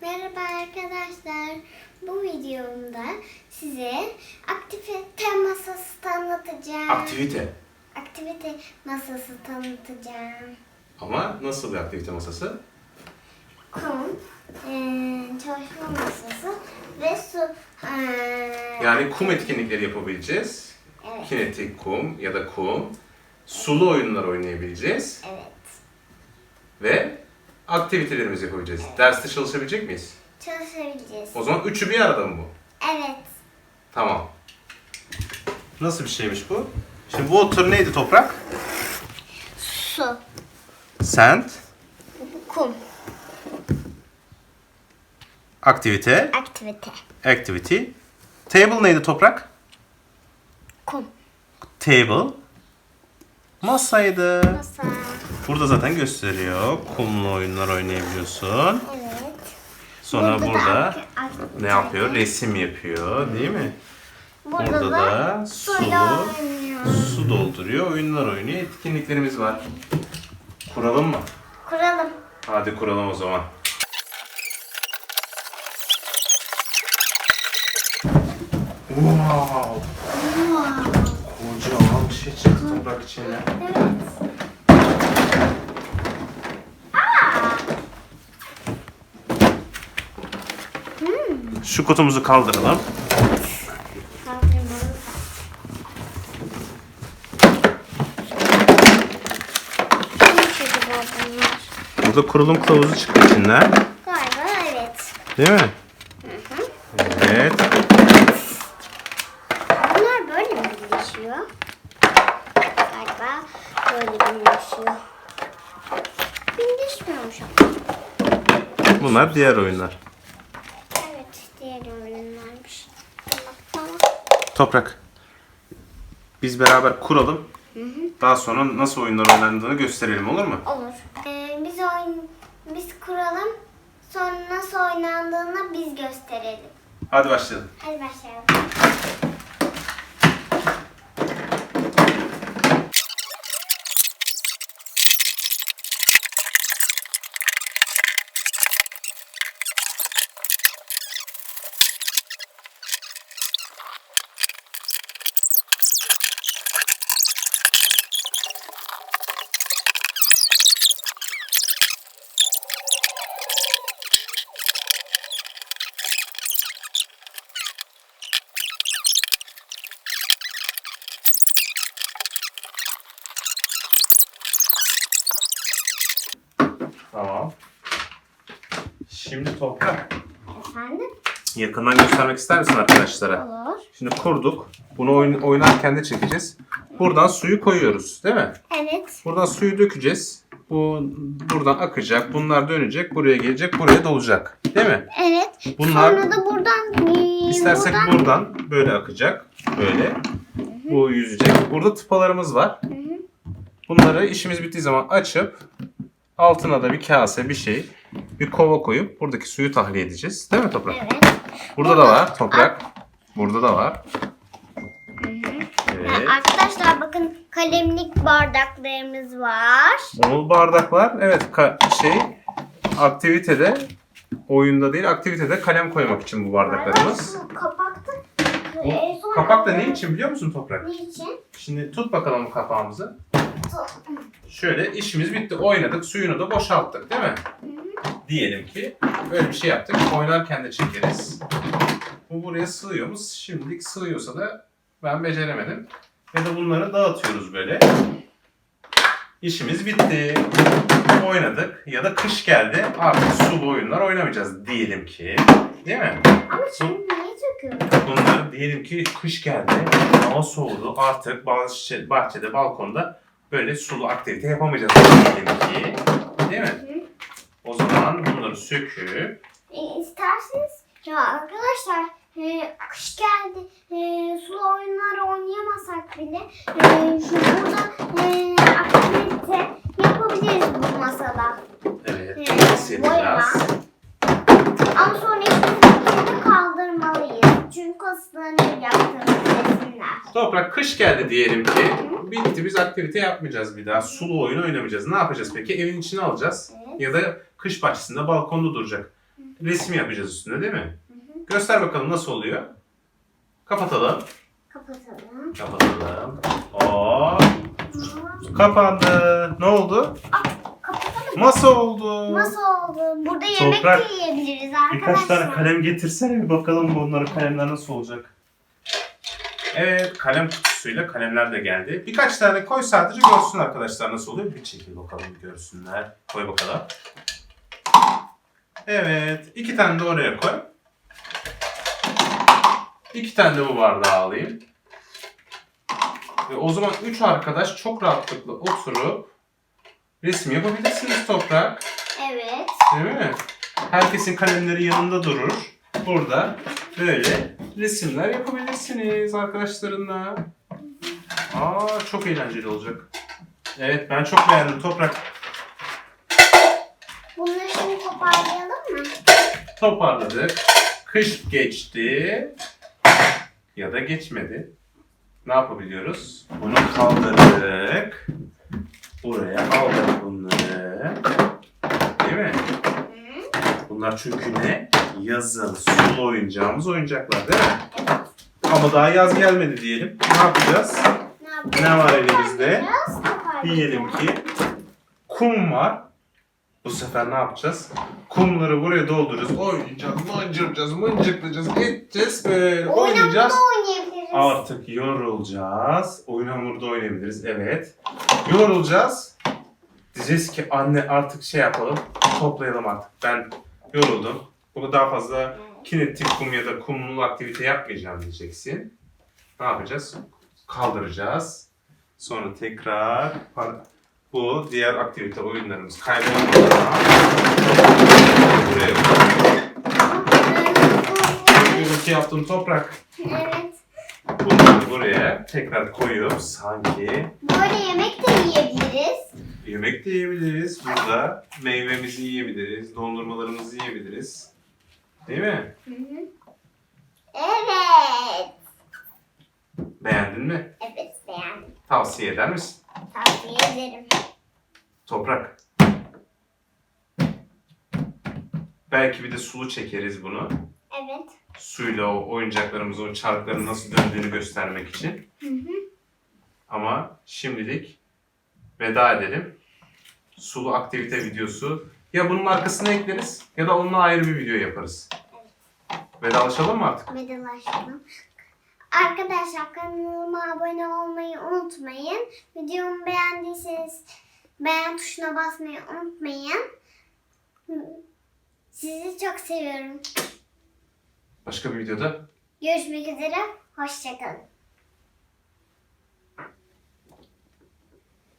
Merhaba arkadaşlar. Bu videomda size aktivite masası tanıtacağım. Aktivite. aktivite masası tanıtacağım. Ama nasıl bir aktivite masası? Kum, eee, çalışma masası ve su. eee, Yani kum etkinlikleri yapabileceğiz. Evet. Kinetik kum ya da kum. Sulu oyunlar oynayabileceğiz. Evet. Ve aktivitelerimizi yapabileceğiz. Derste çalışabilecek miyiz? Çalışabileceğiz. O zaman üçü bir arada mı bu? Evet. Tamam. Nasıl bir şeymiş bu? Şimdi water neydi toprak? Su, Sand. kum, Aktivite. aktivite, Activity. Table neydi toprak? kum, Table. Masaydı. masa. Burada zaten gösteriyor. Kumlu oyunlar oynayabiliyorsun. Evet. Sonra da burada aktivite. ne yapıyor? Resim yapıyor değil mi? Burada, Burada da su, su dolduruyor, oyunlar oynuyor. Etkinliklerimiz var. Kuralım mı? Kuralım. Hadi kuralım o zaman. Wow! Kocaman bir şey çıktı toprak içine. Evet. Şu kutumuzu kaldıralım. Burada kurulum kılavuzu çıktı içinden. Galiba evet. Değil mi? Evet. Bunlar böyle mi birleşiyor? Galiba böyle birleşiyor. Birleşmiyormuş ama. Bunlar diğer oyunlar. Tamam, tamam. Toprak. Biz beraber kuralım. Daha sonra nasıl oyunlar oynandığını gösterelim olur mu? Olur. Ee, biz oyun biz kuralım. Sonra nasıl oynandığını biz gösterelim. Hadi başlayalım. Hadi başlayalım. Tamam. Şimdi toprak. Efendim? Yakından göstermek ister misin arkadaşlara? Olur. Şimdi kurduk. Bunu oyun, oynarken de çekeceğiz. Buradan suyu koyuyoruz değil mi? Evet. Buradan suyu dökeceğiz. Bu buradan akacak. Bunlar dönecek. Buraya gelecek. Buraya dolacak. Değil mi? Evet. Bunlar Sonra da buradan istersek buradan, buradan böyle akacak. Böyle. Bu yüzecek. Burada tıpalarımız var. Bunları işimiz bittiği zaman açıp altına da bir kase bir şey bir kova koyup buradaki suyu tahliye edeceğiz. Değil mi toprak? Evet. Burada da var toprak. Burada da var. Evet. Arkadaşlar bakın kalemlik bardaklarımız var. Bol bardaklar. Evet ka- şey aktivitede oyunda değil aktivitede kalem koymak için bu bardaklarımız. Şu kapakta Bu e, sonra- kapak da ne için biliyor musun Toprak? Ne için? Şimdi tut bakalım bu kapağımızı. Şöyle işimiz bitti. Oynadık. Suyunu da boşalttık değil mi? Diyelim ki böyle bir şey yaptık. Oynarken de çekeriz. Bu buraya sığıyor mu? Şimdilik sığıyorsa da ben beceremedim. Ve de bunları dağıtıyoruz böyle. İşimiz bitti. Oynadık. Ya da kış geldi. Artık sulu oyunlar oynamayacağız diyelim ki. Değil mi? Ama şimdi niye döküyorum? Bunlar diyelim ki kış geldi, hava soğudu. Artık şey- bahçede, balkonda böyle sulu aktivite yapamayacağız diyelim ki. Değil mi? O zaman bunları söküp E, isterseniz ya arkadaşlar e, kış geldi e, sulu oyunlar oynayamasak bile e, şu burada e, aktivite yapabiliriz bu masada. evet, E, boyama. Ama sonra ikisini kaldırmalıyız. Çünkü ıslanır yaptığımız resimler. Toprak kış geldi diyelim ki. Bitti biz aktivite yapmayacağız bir daha. Sulu oyun oynamayacağız. Ne yapacağız peki? Evin içine alacağız. Evet. Ya da kış bahçesinde balkonda duracak. resim yapacağız üstünde değil mi? Göster bakalım nasıl oluyor. Kapatalım. Kapatalım. Kapatalım. Oo, kapandı. Ne oldu? Kapatalım. Masa oldu. Nasıl oldu? Burada yemek Toprak, de yiyebiliriz arkadaşlar. Birkaç tane kalem getirsene bir bakalım bunların kalemler nasıl olacak. Evet kalem kutusuyla kalemler de geldi. Birkaç tane koy sadece görsün arkadaşlar nasıl oluyor. Bir çekil bakalım görsünler. Koy bakalım. Evet iki tane de oraya koy. İki tane de bu bardağa alayım. Ve o zaman üç arkadaş çok rahatlıkla oturup resim yapabilirsiniz toprak. Evet. Değil mi? Herkesin kalemleri yanında durur. Burada böyle resimler yapabilirsiniz arkadaşlarınla. Aa çok eğlenceli olacak. Evet ben çok beğendim Toprak. Bunları şimdi toparlayalım? Toparladık. Kış geçti. Ya da geçmedi. Ne yapabiliyoruz? Bunu kaldırdık. Buraya aldık bunları. Değil mi? Bunlar çünkü ne? Yazın sulu oyuncağımız oyuncaklar değil mi? Ama daha yaz gelmedi diyelim. Ne yapacağız? Ne yapacağız? Ne var elimizde? Diyelim ki kum var. Bu sefer ne yapacağız? Kumları buraya dolduracağız. Oynayacağız, mıncıracağız, mıncıklayacağız, edeceğiz böyle oynayacağız. Artık yorulacağız. Oyun hamurda oynayabiliriz. Evet. Yorulacağız. Diyeceğiz ki anne artık şey yapalım. Toplayalım artık. Ben yoruldum. Bu daha fazla kinetik kum ya da kumlu aktivite yapmayacağım diyeceksin. Ne yapacağız? Kaldıracağız. Sonra tekrar bu diğer aktivite oyunlarımız kaybolmadan buraya gürültü yaptığım toprak. Evet. Bunları buraya tekrar koyup sanki Böyle yemek de yiyebiliriz. yemek de yiyebiliriz. Burada meyvemizi yiyebiliriz, dondurmalarımızı yiyebiliriz. Değil mi? Evet. Beğendin mi? Evet beğendim. Tavsiye eder misin? Tavsiye ederim. Toprak. Belki bir de sulu çekeriz bunu. Evet. Suyla o oyuncaklarımızın, o çarkların nasıl döndüğünü göstermek için. Hı hı. Ama şimdilik veda edelim. Sulu aktivite videosu. Ya bunun arkasına ekleriz ya da onunla ayrı bir video yaparız. Vedalaşalım mı artık? Vedalaşalım. Arkadaşlar kanalıma abone olmayı unutmayın. Videomu beğendiyseniz beğen tuşuna basmayı unutmayın. Sizi çok seviyorum. Başka bir videoda Görüşmek üzere. Hoşçakalın.